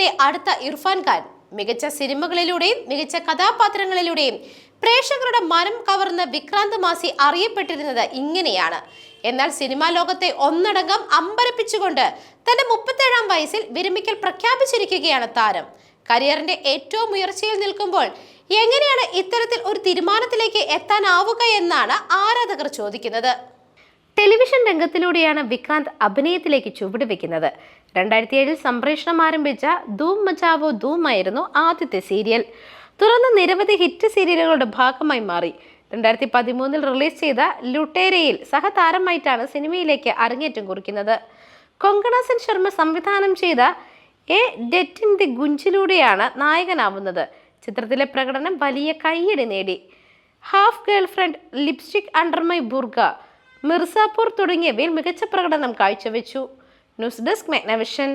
സിനിമയിലെ അടുത്ത ഇർഫാൻ ഖാൻ മികച്ച സിനിമകളിലൂടെയും മികച്ച കഥാപാത്രങ്ങളിലൂടെയും പ്രേക്ഷകരുടെ മനം കവർന്ന വിക്രാന്ത് മാസി അറിയപ്പെട്ടിരുന്നത് ഇങ്ങനെയാണ്. എന്നാൽ സിനിമാ ലോകത്തെ ഒന്നടങ്കം അമ്പരപ്പിച്ചുകൊണ്ട് തന്റെ മുപ്പത്തേഴാം വയസ്സിൽ വിരമിക്കൽ പ്രഖ്യാപിച്ചിരിക്കുകയാണ് താരം. കരിയറിന്റെ ഏറ്റവും ഉയർച്ചയിൽ നിൽക്കുമ്പോൾ എങ്ങനെയാണ് ഇത്തരത്തിൽ ഒരു തീരുമാനത്തിലേക്ക് എത്താനാവുക എന്നാണ് ആരാധകർ ചോദിക്കുന്നത്. ടെലിവിഷൻ രംഗത്തിലൂടെയാണ് വിക്രാന്ത് അഭിനയത്തിലേക്ക് ചുവടുവെക്കുന്നത്. രണ്ടായിരത്തി ഏഴിൽ സംപ്രേഷണം ആരംഭിച്ച ധൂം മജാവോ ധൂം ആയിരുന്നു ആദ്യത്തെ സീരിയൽ. തുടർന്ന് നിരവധി ഹിറ്റ് സീരിയലുകളുടെ ഭാഗമായി മാറി. രണ്ടായിരത്തി പതിമൂന്നിൽ റിലീസ് ചെയ്ത ലുട്ടേരയിൽ സഹതാരമായിട്ടാണ് സിനിമയിലേക്ക് അരങ്ങേറ്റം കുറിക്കുന്നത്. കൊങ്കണ ശർമ്മ സംവിധാനം ചെയ്ത എ ഡെറ്റ് ഇൻ ദി ഗുഞ്ചിലൂടെയാണ് നായകനാവുന്നത്. ചിത്രത്തിലെ പ്രകടനം വലിയ കയ്യടി നേടി. Half girlfriend lipstick under my Burkha Mirzapur തുടങ്ങിയവയിൽ മികച്ച പ്രകടനം കാഴ്ചവെച്ചു. News desk മെഗ്നവിഷൻ.